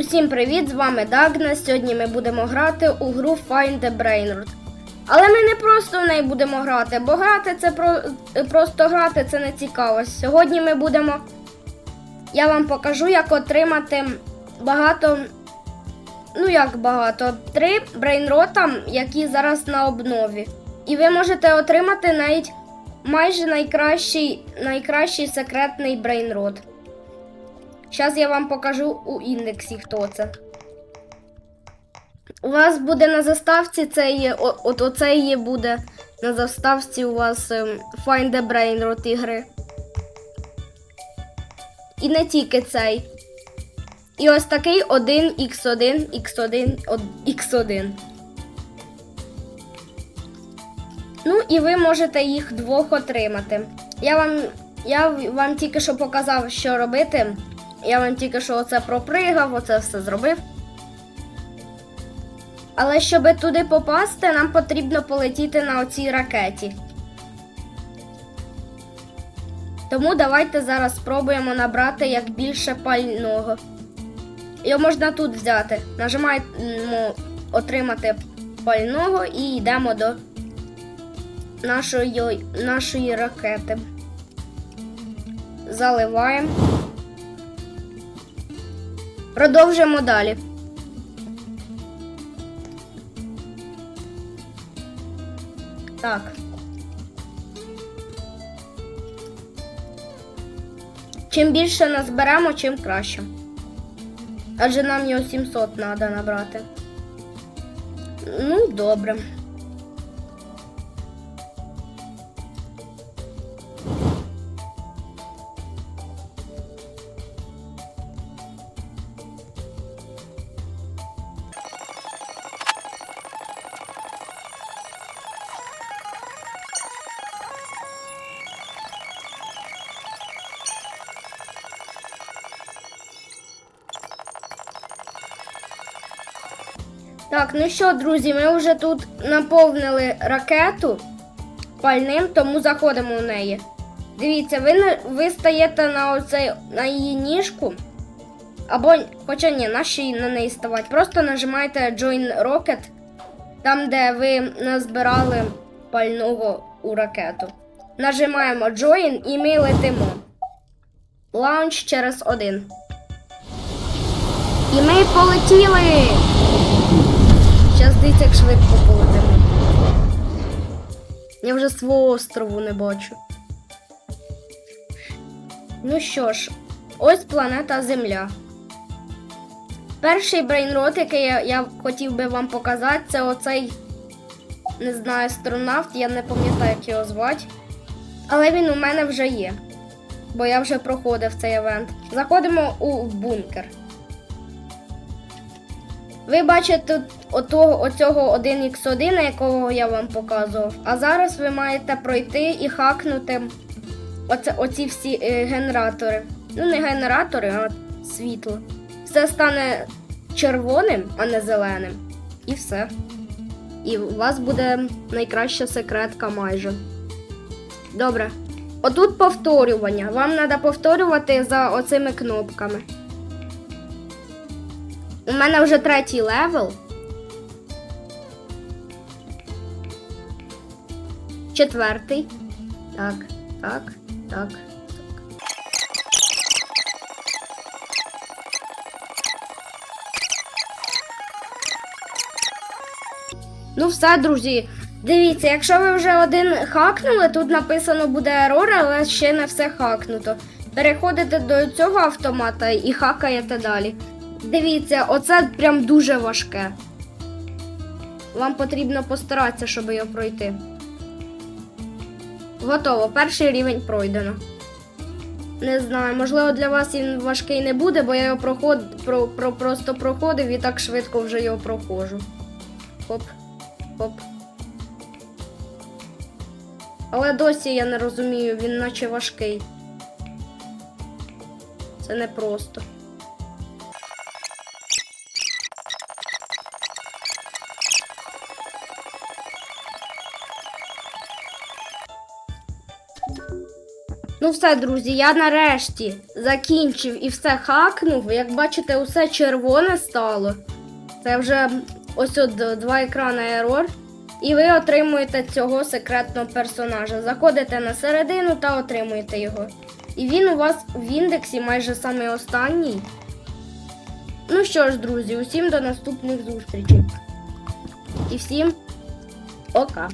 Усім привіт! З вами Дагна. Сьогодні ми будемо грати у гру Find the Brainrot. Але ми не просто в неї будемо грати, бо грати це про... просто грати це не цікаво. Сьогодні ми будемо. Я вам покажу, як отримати багато. Ну як багато? Три брейнрота, які зараз на обнові. І ви можете отримати навіть майже найкращий, найкращий секретний брейнрот. Зараз я вам покажу у індексі, хто це. У вас буде на заставці цей, от оцей буде на заставці у вас ем, Find the Brain Rot ігри. І не тільки цей. І ось такий 1x1, x1, x1. Ну і ви можете їх двох отримати. Я вам, я вам тільки що показав, що робити. Я вам тільки що оце пропригав, оце все зробив. Але щоб туди попасти, нам потрібно полетіти на оцій ракеті. Тому давайте зараз спробуємо набрати як більше пального. Його можна тут взяти. Нажимаємо отримати пального і йдемо до нашої, нашої ракети. Заливаємо. Продовжуємо далі. Так. Чим більше назберемо, чим краще. Адже нам його 700 треба набрати. Ну, добре. Так, ну що, друзі, ми вже тут наповнили ракету пальним, тому заходимо в неї. Дивіться, ви, ви стаєте на, оцей, на її ніжку. Або, хоча ні, на шиї на неї ставати. Просто нажимаєте Join Rocket, там, де ви назбирали пального у ракету. Нажимаємо Join і ми летимо. Лаунч через один. І ми полетіли! Зараз дивіться, як швидко полетимо. Я вже свого острову не бачу. Ну що ж, ось планета Земля. Перший брейнрот, який я, я хотів би вам показати, це оцей, не знаю, астронавт, я не пам'ятаю, як його звати. Але він у мене вже є. Бо я вже проходив цей евент. Заходимо у бункер. Ви бачите отого, оцього 1x1, якого я вам показував. А зараз ви маєте пройти і хакнути оце, оці всі е, генератори. Ну, не генератори, а світло. Все стане червоним, а не зеленим. І все. І у вас буде найкраща секретка майже. Добре. Отут повторювання. Вам треба повторювати за оцими кнопками. У мене вже третій левел. Четвертий. Так, так, так. Ну, все, друзі. Дивіться, якщо ви вже один хакнули, тут написано буде ерор, але ще не все хакнуто. Переходите до цього автомата і хакаєте далі. Дивіться, оце прям дуже важке. Вам потрібно постаратися, щоб його пройти. Готово, перший рівень пройдено. Не знаю, можливо, для вас він важкий не буде, бо я його проход... про... Про... просто проходив і так швидко вже його проходжу. Хоп, хоп. Але досі я не розумію, він наче важкий. Це непросто. Ну все, друзі, я нарешті закінчив і все хакнув. Як бачите, усе червоне стало. Це вже ось от два екрани ерор. І ви отримуєте цього секретного персонажа. Заходите на середину та отримуєте його. І він у вас в індексі майже самий останній. Ну що ж, друзі, усім до наступних зустрічей. І всім пока.